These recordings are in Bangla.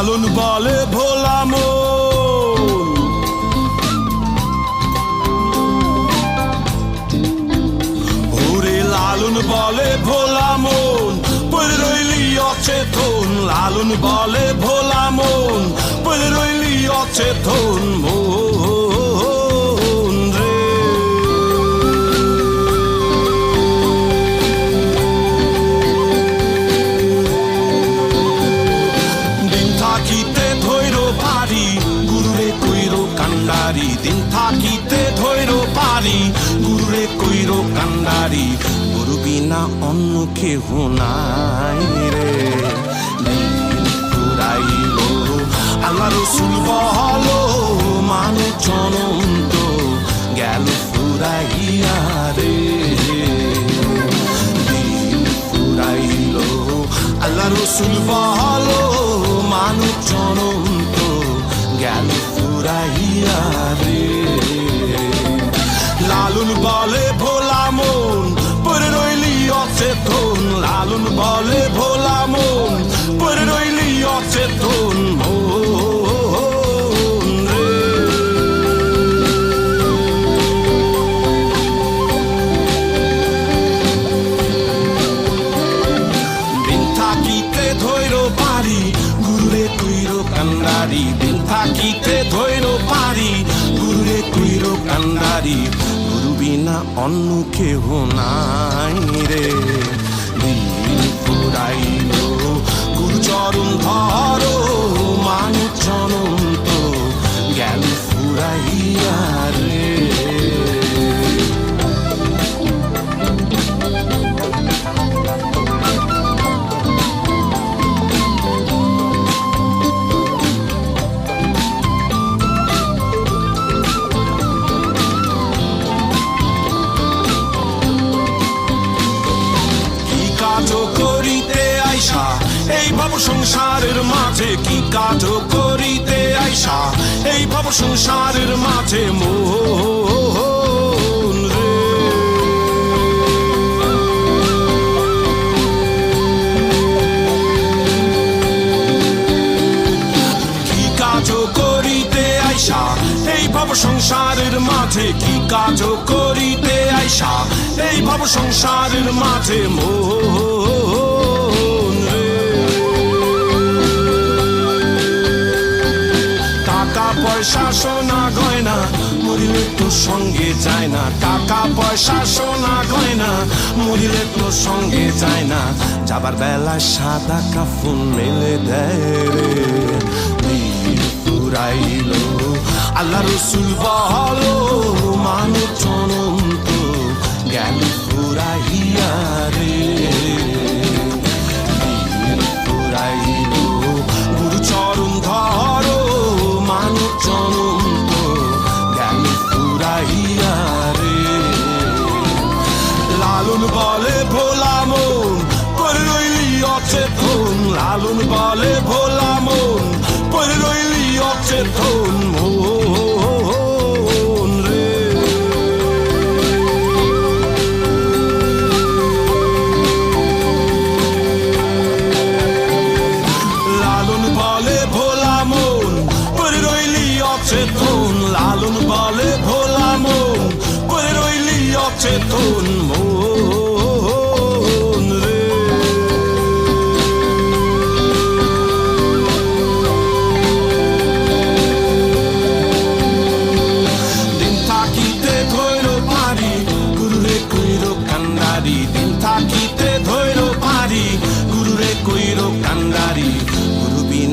লালন বলে ভোলাম ওরে লালন বলে ভোলাম পড়ে রইলি অচেতন। লালন বলে ভোলাম পড়ে রইলি অচেতন মোর কান্ডারি গুরু বিনা অন্য কেহ নাই রে। ফুরাইল আল্লাহ রসুল বলো মানুষ জনন্ত গেল ফুরাইয়া রে। ফুরাইল আল্লাহ রসুল বলো মানুষ জনন্ত গেল ফুরাইয়া রে। লালুন বলে ভোলা মন, পরে রইলি অচেতন লালুন বলে ভোলা মন, পরে রইলি অচেতন কান্দারি দিন থাকিতে ধৈর পারি, গুরুরে কইর কান্দারি বিনা অন্য কেহ নাই রে। দিন ফুরাইল করিতে আইসা, এই ভব সংসারের মাঝে কি কাজ করিতে আইসা? এই ভব সংসারের মাঝে করিতে আইসা, এই সংসারের মাঝে কি কাজ করিতে আইসা? এই ভব সংসারের মাঝে মোহন সোনা গয়না, মরিলে তোর সঙ্গে যায় না। টাকা, পয়সা, সোনা, গয়না, মরিলে তোর সঙ্গে যায় না। যাবার বেলা সাদা কাফুন মেলে দেয় আল্লাহ রসুল বলো মানুষ জনন্ত জ্ঞান রে। জনন্ত জ্ঞান ফুরাইয়া রে। লালন বলে ভোলা মন পরে রইলি অচেতন। লালন বলে ভোলা মন অচেতন। অচেতন লালন বলে ভোলা মন। পরে রইলি অচেতন মন।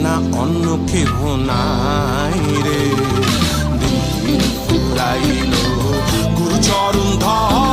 বিনা অন্য কেহ নাই রে। দিন ফুরাইল গুরু চরণ ধর।